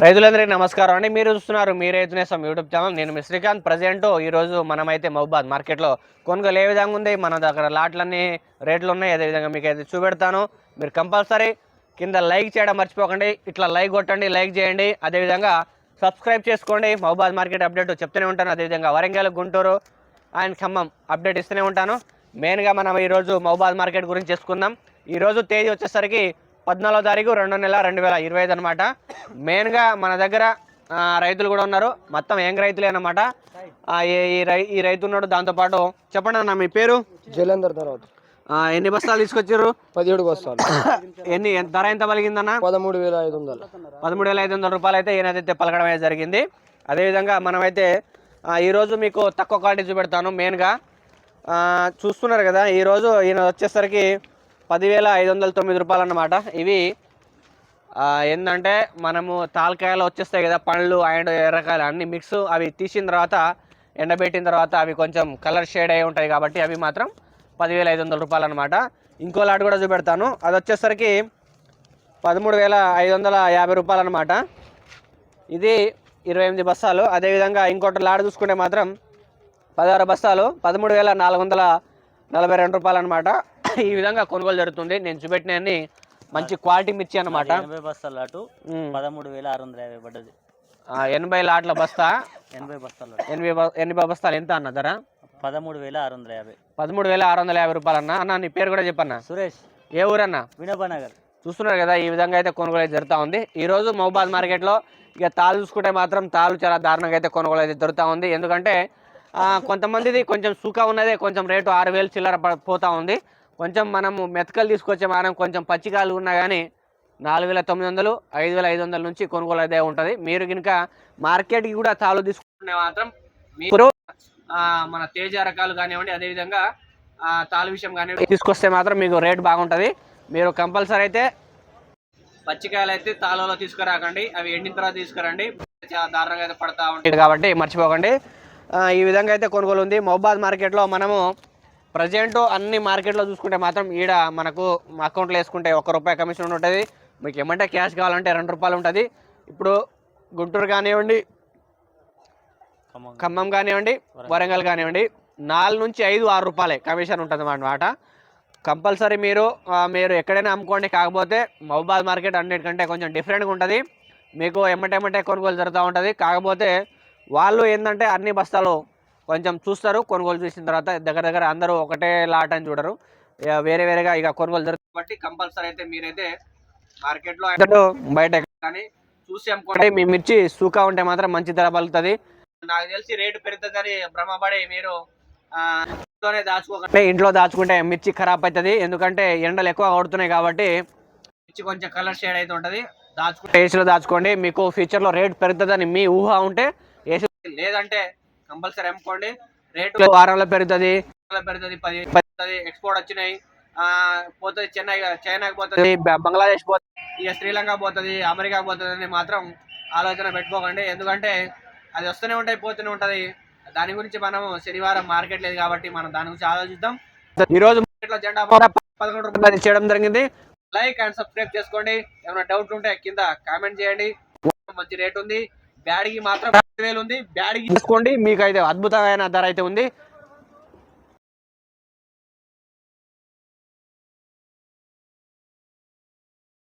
రైతులందరికీ నమస్కారం అండి. మీరు చూస్తున్నారు మీ రైతు నేస్తం యూట్యూబ్ ఛానల్. నేను మీ శ్రీకాంత్. ప్రజెంట్ ఈరోజు మనమైతే మహబాద్ మార్కెట్లో కొనుగోలు ఏ విధంగా ఉంది మన దగ్గర లాట్లన్నీ రేట్లు ఉన్నాయి అదేవిధంగా మీకు అయితే చూపెడతాను. మీరు కంపల్సరీ కింద లైక్ చేయడం మర్చిపోకండి. ఇట్లా లైక్ కొట్టండి లైక్ చేయండి. అదేవిధంగా సబ్స్క్రైబ్ చేసుకోండి. మహబాద్ మార్కెట్ అప్డేట్ చెప్తూనే ఉంటాను. అదేవిధంగా వరంగల్ గుంటూరు అండ్ ఖమ్మం అప్డేట్ ఇస్తూనే ఉంటాను. మెయిన్గా మనం ఈరోజు మహబాద్ మార్కెట్ గురించి చేసుకుందాం. ఈరోజు తేదీ వచ్చేసరికి పద్నాలుగో తారీఖు రెండో నెల రెండు వేల ఇరవై ఐదు అనమాట మెయిన్గా మన దగ్గర రైతులు కూడా ఉన్నారు. మొత్తం ఏం రైతులే అనమాట ఈ- రైతు ఉన్నాడు దాంతోపాటు చెప్పండి అన్న మీ పేరు? జలంధర్ తర్వాత ఎన్ని బస్తాలు తీసుకొచ్చారు పదిహేడు బస్తాలు. ఎన్ని ధర ఎంత పలిగిందన్న? పదమూడు వేల ఐదు వందలు. పదమూడు వేల ఐదు వందల రూపాయలు అయితే ఈయనైతే పలకడం అయితే జరిగింది. అదేవిధంగా మనమైతే ఈరోజు మీకు తక్కువ క్వాలిటీ చూపెడతాను మెయిన్గా చూస్తున్నారు కదా ఈరోజు ఈయన వచ్చేసరికి పదివేల ఐదు వందల తొమ్మిది రూపాయలు అన్నమాట ఇవి ఏంటంటే మనము తాలకాయలు వచ్చేస్తాయి కదా పండ్లు అండ్ ఎర్రకాయలు అన్ని మిక్స్ అవి తీసిన తర్వాత ఎండబెట్టిన తర్వాత అవి కొంచెం కలర్ షేడ్ అయి ఉంటాయి కాబట్టి అవి మాత్రం పదివేల ఐదు వందల రూపాయలు అనమాట ఇంకో లాట్ కూడా చూపెడతాను. అది వచ్చేసరికి పదమూడు వేల ఐదు వందల యాభై రూపాయలు అనమాట ఇది ఇరవై ఎనిమిది బస్తాలు. అదేవిధంగా ఇంకోటి లాడ్ చూసుకుంటే మాత్రం పదహారు బస్తాలు పదమూడు వేల నాలుగు వందల నలభై రెండు రూపాయలు అనమాట ఈ విధంగా కొనుగోలు జరుగుతుంది. నేను చూపెట్టినవన్నీ మంచి క్వాలిటీ మిర్చి అనమాట ఎనభై బస్తాల అటు పదమూడు వేల ఆరు వందల యాభై పడ్డది. ఎనభై లాట్ల బస్తా? ఎనభై బస్తాల ఎనభై ఎనభై బస్తాలు ఎంత అన్న ధర? పదమూడు వేల ఆరు వందల యాభై. పదమూడు వేల ఆరు వందల యాభై రూపాయలు అన్న. అన్న నీ పేరు కూడా చెప్పన్న. సురేష్. ఏ ఊరన్నా? వినోబనగర్. చూస్తున్నారు కదా ఈ విధంగా అయితే కొనుగోలు అయితే జరుగుతూ ఉంది. ఈ రోజు మహబాద్ మార్కెట్లో ఇక తాళ్ళు చూసుకుంటే మాత్రం తాళ్ళు చాలా దారుణంగా అయితే కొనుగోలు అయితే జరుగుతూ ఉంది. ఎందుకంటే ఆ, కొంతమందిది కొంచెం సుఖ ఉన్నదే కొంచెం రేటు ఆరు వేలు చిల్లర పోతా ఉంది. కొంచెం మనము మెతకలు తీసుకొచ్చే మనం కొంచెం పచ్చికాయలు ఉన్నా కానీ నాలుగు వేల తొమ్మిది వందలు ఐదు వేల ఐదు వందల నుంచి కొనుగోలు అయితే ఉంటుంది. మీరు కనుక మార్కెట్కి కూడా తాళు తీసుకుంటే మాత్రం మీరు మన తేజ రకాలు కానివ్వండి అదేవిధంగా ఆ, విషయం కానివ్వండి తీసుకొస్తే మాత్రం మీకు రేట్ బాగుంటుంది. మీరు కంపల్సరీ అయితే పచ్చికాయలు అయితే తాళలో తీసుకురాకండి. అవి ఎండిన తర్వాత తీసుకురండి. చాలా దారుణంగా అయితే పడతా ఉంటాయి. కాబట్టి మర్చిపోకండి. ఈ విధంగా అయితే కొనుగోలు ఉంది. మహబాద్ మార్కెట్లో మనము ప్రజెంట్ అన్ని మార్కెట్లో చూసుకుంటే మాత్రం ఈడ మనకు అకౌంట్లో వేసుకుంటే ఒక రూపాయి కమిషన్ ఉంటుంది. మీకు ఏమంటే క్యాష్ కావాలంటే రెండు రూపాయలు ఉంటుంది. ఇప్పుడు గుంటూరు కానివ్వండి ఖమ్మం కానివ్వండి వరంగల్ కానివ్వండి నాలుగు నుంచి ఐదు ఆరు రూపాయలే కమిషన్ ఉంటుంది అన్నమాట కంపల్సరీ మీరు మీరు ఎక్కడైనా అమ్ముకోండి. కాకపోతే మహబాద్ మార్కెట్ అన్నిటికంటే కొంచెం డిఫరెంట్గా ఉంటుంది. మీకు ఎమ్మటెమ్మటే కొనుగోలు జరుగుతూ ఉంటుంది. కాకపోతే వాళ్ళు ఏంటంటే అన్ని బస్తాలు కొంచెం చూస్తారు. కొనుగోలు చూసిన తర్వాత దగ్గర దగ్గర అందరూ ఒకటే లాట్ అని చూడరు. ఇక వేరే వేరేగా ఇక కొనుగోలు జరుగుతుంది కాబట్టి కంపల్సరీ అయితే మీరైతే మార్కెట్లో బయట కానీ చూసి అమ్ముకోండి. మీ మిర్చి సూకా ఉంటే మాత్రం మంచి ధర పలుకుతుంది. నాకు తెలిసి రేటు పెరుగుతుందని భ్రమపడి మీరు దాచుకోకుండా ఇంట్లోనే దాచుకోకండి. ఇంట్లో దాచుకుంటే మిర్చి ఖరాబ్ అవుతుంది. ఎందుకంటే ఎండలు ఎక్కువ కొడుతున్నాయి కాబట్టి మిర్చి కొంచెం కలర్ షేడ్ అయితే ఉంటుంది. దాచుకుంటే ఏసీలో దాచుకోండి. మీకు ఫ్యూచర్లో రేట్ పెరుగుతుందని మీ ఊహ ఉంటే ఏసీ లేదంటే కంపల్సరీ అమ్ముకోండి. రేటు వారంలో పెరుగుతుంది. పెరుగుతుంది పది పెరుగుతుంది ఎక్స్పోర్ట్ వచ్చినాయి. ఆ, పోతుంది చెన్నై చైనాకి పోతుంది. బంగ్లాదేశ్ పోతుంది ఇక శ్రీలంక పోతుంది అమెరికా పోతుంది అని మాత్రం ఆలోచన పెట్టుకోకండి. ఎందుకంటే అది వస్తూనే ఉంటాయి పోతూనే ఉంటది దాని గురించి మనం శనివారం మార్కెట్ లేదు కాబట్టి మనం దాని గురించి ఆలోచిద్దాం. ఈ రోజు జెండా పదకొండు రూపాయలు ఇచ్చేయడం జరిగింది. లైక్ అండ్ సబ్స్క్రైబ్ చేసుకోండి. ఏమైనా డౌట్ ఉంటే కింద కామెంట్ చేయండి. మంచి రేట్ ఉంది. బ్యాడ్కి మాత్రం వేలు ఉంది. బ్యాడ్కి తీసుకోండి. మీకు అయితే అద్భుతమైన ధర అయితే ఉంది.